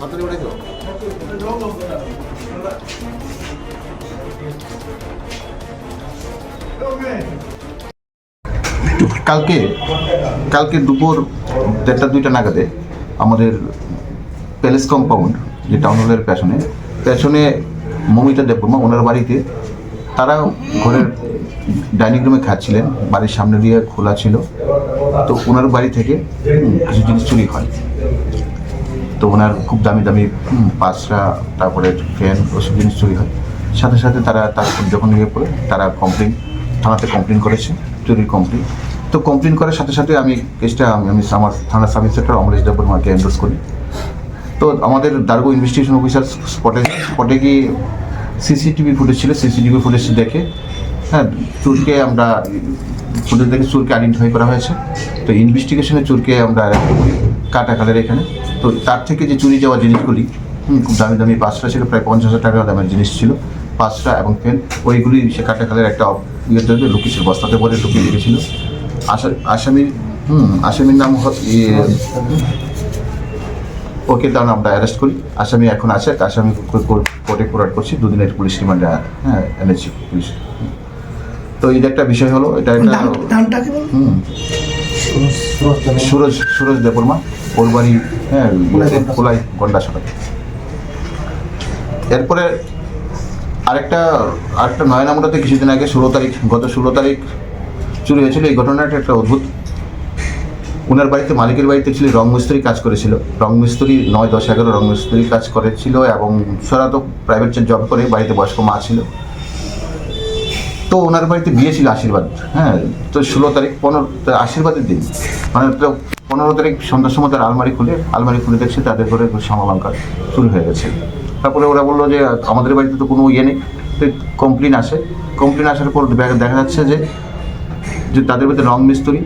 হাতুড়ি উঠেছিল কালকে কালকে দুপুর দেড়টা, দুইটা নাগাদে আমাদের প্যালেস কম্পাউন্ড যে টাউন হলের পেছনে পেছনে মমিতা দেববর্মা, ওনার বাড়িতে, তারা ঘরের ডাইনিং রুমে খাচ্ছিলেন, বাড়ির সামনে দিয়ে খোলা ছিল। তো ওনার বাড়ি থেকে কিছু জিনিস চুরি হয়। তো ওনার খুব দামি দামি পাঁচরা তারপরে ফ্যান, ওসব জিনিস চুরি হয়। সাথে সাথে তারা তার যখন ইয়ে পড়ে তারা কমপ্লেন থানাতে কমপ্লেন করেছে, চুরির কমপ্লেন তো কমপ্লেন করার সাথে সাথে আমি কেসটা আমি আমি আমার থানা সাব ইন্সপেক্টর অমরেশ দেববর্মাকে এন্ডোর্স করি। তো আমাদের দার্গো ইনভেস্টিগেশন অফিসার স্পটে স্পটে গিয়ে সিসিটিভি ফুটেজ ছিল? সিসিটিভি ফুটেজ দেখে হ্যাঁ চোরকে আমরা ফুটেজ দেখে চোরকে আইডেন্টিফাই করা হয়েছে। তো ইনভেস্টিগেশনে চোরকে আমরা কাটা কালের এখানে। তো তার থেকে যে চুরি যাওয়া জিনিসগুলি খুব দামি দামি পাঁচটা ছিল, প্রায় পঞ্চাশ হাজার টাকা দামের জিনিস ছিল, পাঁচটা এবং পেন ওইগুলি সে কাটা কালের একটা ইয়েতে লুকিয়েছিল, বস্তাতে ভরে লুকিয়ে রেখেছিল। আসামির হুম আসামির নাম ইয়ে ওকে তাহলে আমরা অ্যারেস্ট করি। আসামি এখন আছে আসামি কোর্টে কোর্ট করছি। দুদিনের পুলিশ রিমান্ডে হ্যাঁ এনেছি পুলিশ। তো এটা একটা বিষয় হলো এটা একটা হুম। সুরজ সুরজ দেববর্মা ওর বাড়ি হ্যাঁ কোলাই গন্ডা সড়ক এরপরে আরেকটা আরেকটা নয় নয়নামুটাতে কিছুদিন আগে ষোলো তারিখ গত ষোলো তারিখ চুরি হয়েছিল। এই ঘটনাটা একটা অদ্ভুত। ওনার বাড়িতে, মালিকের বাড়িতে ছিল, রং মিস্ত্রি কাজ করেছিল। রং মিস্ত্রি নয়, দশ, এগারো রং মিস্ত্রি কাজ করেছিল এবং সারা তো প্রাইভেট জব করে, বাড়িতে বয়স্ক মা ছিল। তো ওনার বাড়িতে বিয়ে ছিল আশীর্বাদ। হ্যাঁ তো ষোলো তারিখ, পনেরো আশীর্বাদের দিন। মানে তো পনেরো তারিখ সন্ধ্যার সময় তার আলমারি খুলে আলমারি খুলে দেখছে তাদের ঘরে সমালঙ্কার চুরি হয়ে গেছে। তারপরে ওরা বলল যে, আমাদের বাড়িতে তো কোনো ইয়ে নেই কমপ্লেন আসে। কমপ্লেন আসার পর দেখা যাচ্ছে যে যে তাদের মধ্যে রং মিস্ত্রি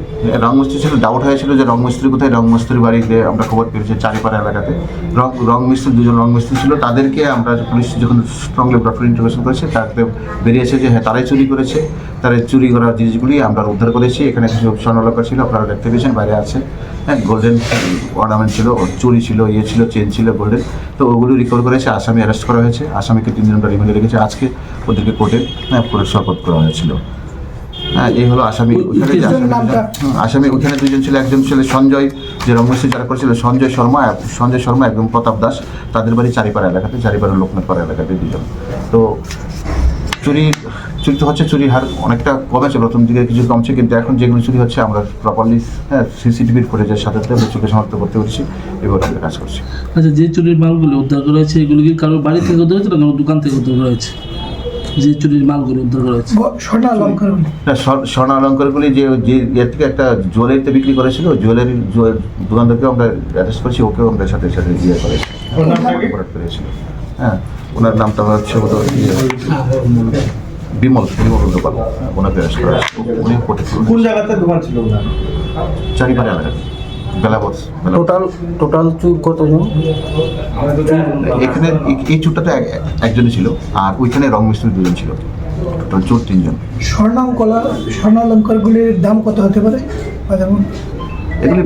রং মিস্ত্রি ছিল ডাউট হয়েছিল যে রং মিস্ত্রি কোথায়, রং মিস্ত্রির বাড়িতে আমরা খবর পেয়েছি চারিপাড়া এলাকাতে। রং রং মিস্ত্রি, দুজন রং মিস্ত্রি ছিল, তাদেরকে আমরা পুলিশ যখন স্ট্রংলি ডক্টর ইন্টারভেশন করেছে, তাতে বেরিয়েছে যে হ্যাঁ তারাই চুরি করেছে। তারা চুরি করা জিনিসগুলি আমরা উদ্ধার করেছি। এখানে কিছু স্বর্ণলঙ্কা ছিল, আপনারা দেখতে পেয়েছেন, বাইরে আছে। হ্যাঁ গোল্ডেন অর্নামেন্ট ছিল, চুরি ছিল ইয়ে ছিল চেন ছিল গোল্ডেন তো ওগুলো রিকভার করেছে, আসামি অ্যারেস্ট করা হয়েছে। আসামিকে তিনজন রিমান্ডে রেখেছে। আজকে ওদেরকে কোর্টে হ্যাঁ পুরো শপথ করা হয়েছিল। হ্যাঁ এই হলো আসামি। ওইখানে যে আসামি ওইখানে দুজন ছিল একজন ছিল সঞ্জয় যে রঙ্গশ্রী যারা করেছিল সঞ্জয় শর্মা সঞ্জয় শর্মা একদম প্রতাপ দাস। তাদের বাড়ি চারিপাড়া এলাকাতে চারিপাড়া লোকনাথপাড়া এলাকাতে দুজন তো চুরি চুরি তো হচ্ছে চুরির হার অনেকটা কমেছে প্রথম দিকে কিছু কমছে কিন্তু এখন যেগুলো চুরি হচ্ছে আমরা প্রপারলি হ্যাঁ সিসিটিভির ফুটেজের সাথে সাথে চোখে শনাক্ত করতে পেরেছি এবার আমরা কাজ করছি। আচ্ছা যে চুরির মালগুলো উদ্ধার করা হয়েছে এগুলো কি কারোর বাড়ি থেকে উদ্ধার হয়েছে না কারোর দোকান থেকে উদ্ধার করা হয়েছে? যে চুরির মালগুলো উদ্ধার করা হয়েছে। গ- স্বর্ণ অলঙ্কার না, স্বর্ণ অলঙ্কারগুলি যে যে এর থেকে একটা জুয়েলারিতে বিক্রি করেছিল জুয়েলারি দোকানদারকেও আমরা অ্যারেস্ট করেছি ওকেও আমরা সাথে সাথে ইয়ে করেছি। করেছিল। হ্যাঁ ওনার নামটা হচ্ছে ইয়ে, বিমল বিমল দোকান ওনাকে অ্যারেস্ট করা উনি কোন জায়গাতে দোকান ছিল ওনার? চারিপাড়া এলাকাতে। বেলাবস টোটাল টোটাল চুর কতজন? এখানে এই- এই চুরটাতে এক- একজনই ছিল আর ওইখানে রং মিস্ত্রি দুজন ছিল। টোটাল চোর তিনজন। স্বর্ণাঙ্কলা স্বর্ণালঙ্কারগুলির দাম কত হতে পারে? এগুলি